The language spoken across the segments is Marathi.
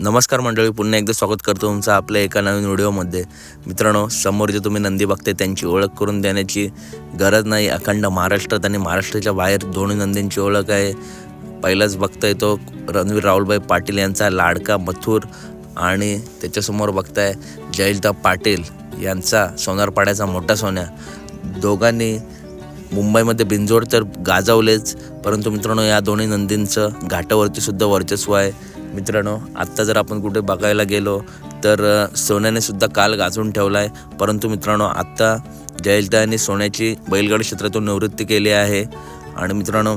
नमस्कार मंडळी पुन्हा एकदा स्वागत करतो तुमचं आपल्या एका नवीन व्हिडिओमध्ये. मित्रांनो समोर जे तुम्ही नंदी बघताय त्यांची ओळख करून देण्याची गरज नाही. अखंड महाराष्ट्रात आणि महाराष्ट्राच्या बाहेर दोन्ही नंदींची ओळख आहे. पहिलाच बघताय तो रणवीर राहुलभाई पाटील यांचा लाडका मथुर आणि त्याच्यासमोर बघताय जयलता पाटील यांचा सोनारपाड्याचा मोठा सोन्या. दोघांनी मुंबईमध्ये बिंजोड तर गाजवलेच परंतु मित्रांनो या दोन्ही नंदींचं घाटावरती सुद्धा वर्चस्व आहे. मित्रांनो आत्ता जर आपण कुठे बघायला गेलो तर सोन्याने सुद्धा काल गाजून ठेवला आहे परंतु मित्रांनो आत्ता जयललिता सोन्याची बैलगाडी क्षेत्रातून निवृत्ती केली आहे. आणि मित्रांनो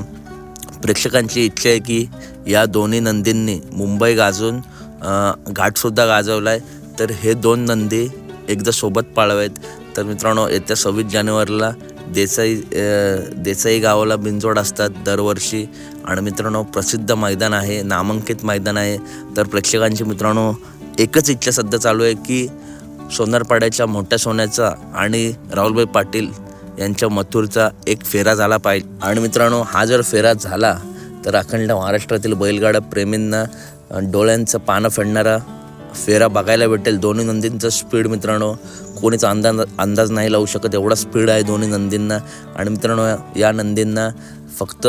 प्रेक्षकांची इच्छा आहे की या दोन्ही नंदींनी मुंबई गाजून घाटसुद्धा गाजवला आहे तर हे दोन नंदी एकदा सोबत पाळवेत. तर मित्रांनो येत्या सव्वीस जानेवारीला देसाई देसाई गावाला बिंजोड असतात दरवर्षी. आणि मित्रांनो प्रसिद्ध मैदान आहे नामांकित मैदान आहे. तर प्रेक्षकांची मित्रांनो एकच इच्छा सध्या चालू आहे की सोनारपाड्याच्या मोठ्या सोन्याचा आणि राहुलभाई पाटील यांच्या मथुरचा एक फेरा झाला पाहिजे. आणि मित्रांनो हा जर फेरा झाला तर अखंड महाराष्ट्रातील बैलगाडा प्रेमींना डोळ्यांचं पानं फेडणारा फेरा बघायला भेटेल. दोन्ही नंदींचं स्पीड मित्रांनो. कोणीच अंदाज अंदाज नाही लावू शकत. एवढा स्पीड आहे दोन्ही नंदींना. आणि मित्रांनो या नंदींना फक्त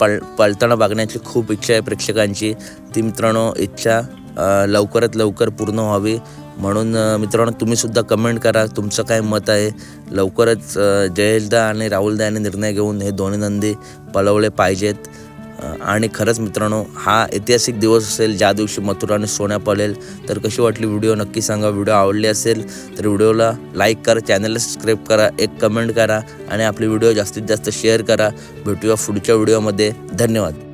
पळ पळताना बघण्याची खूप इच्छा आहे प्रेक्षकांची. ती मित्रांनो इच्छा लवकरात लवकर पूर्ण व्हावी. म्हणून मित्रांनो तुम्हीसुद्धा कमेंट करा. तुमचं काय मत आहे? लवकरच अ, जयलदा आणि राहुलदा यांनी निर्णय घेऊन हे दोन्ही नंदी पळवले पाहिजेत. आणि खरंच मित्रांनो हा ऐतिहासिक दिवस असेल ज्या दिवशी मथुराने सोन्या पळेल तर कशी वाटली व्हिडिओ नक्की सांगा. व्हिडिओ आवडली असेल तर व्हिडिओला लाईक करा चॅनलला सबस्क्राईब करा एक कमेंट करा आणि आपले व्हिडिओ जास्तीत जास्त शेअर करा. भेटूया पुढच्या व्हिडिओमध्ये धन्यवाद.